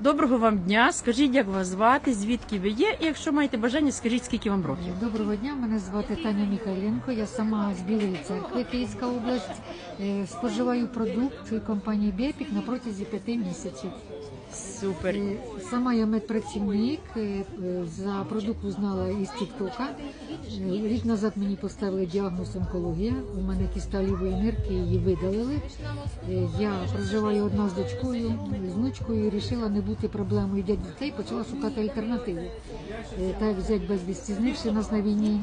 Доброго вам дня. Скажіть, як вас звати, звідки ви є, і якщо маєте бажання, скажіть, скільки вам років. Доброго дня, мене звати Таня Михайленко. Я сама з Білої церкви, Київська область. Е, Споживаю продукт компанії Бепік на протязі п'яти місяців. Супер. Е, Сама я медпрацівник. е, За продукт узнала із Тіктока. Назад мені поставили діагноз онкологія. У мене кіста лівої нирки її видалили. Е, Я проживаю одна з дочкою, з внучкою і вирішила не бути проблемою для дітей. Почала шукати альтернативу. Е, Так як взять безвісті знивши нас на війні.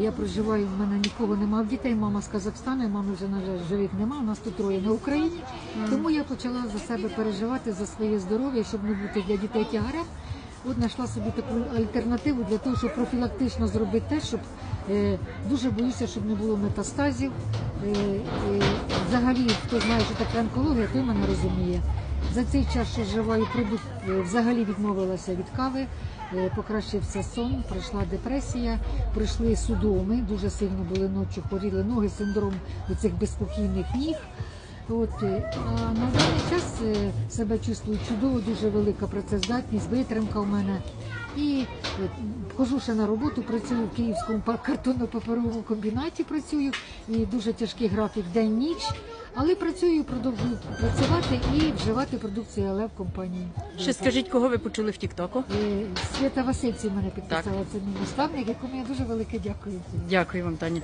Я проживаю, в мене нікого немає дітей. Мама з Казахстану, мами вже на жаль живих немає. У нас тут троє на Україні. Тому я почала за себе переживати за своє здоров'я, щоб не бути для дітей тягарем. От знайшла собі таку альтернативу для того, щоб профілактично зробити те, щоб е, дуже боюся, щоб не було метастазів. Е, е, взагалі, хто знає, що таке онкологія, той мене розуміє. За цей час, що вживаю продукт, е, взагалі відмовилася від кави, е, покращився сон, пройшла депресія, пройшли судоми, дуже сильно були ночі, хворіли ноги, синдром цих безспокійних ніг. От, е, а на даний час себе чувствую чудово, дуже велика працездатність, витримка в мене. І е, хожу ще на роботу, працюю в Київському картонно-паперовому комбінаті, працюю, і дуже тяжкий графік день-ніч. Але працюю, продовжую працювати і вживати продукцію АЛЕ в компанії. Ще скажіть, кого ви почули в Тіктоку? Е, Свята Васильці мене підписала, це мій наставник, якому я дуже велике дякую. Дякую вам, Таня.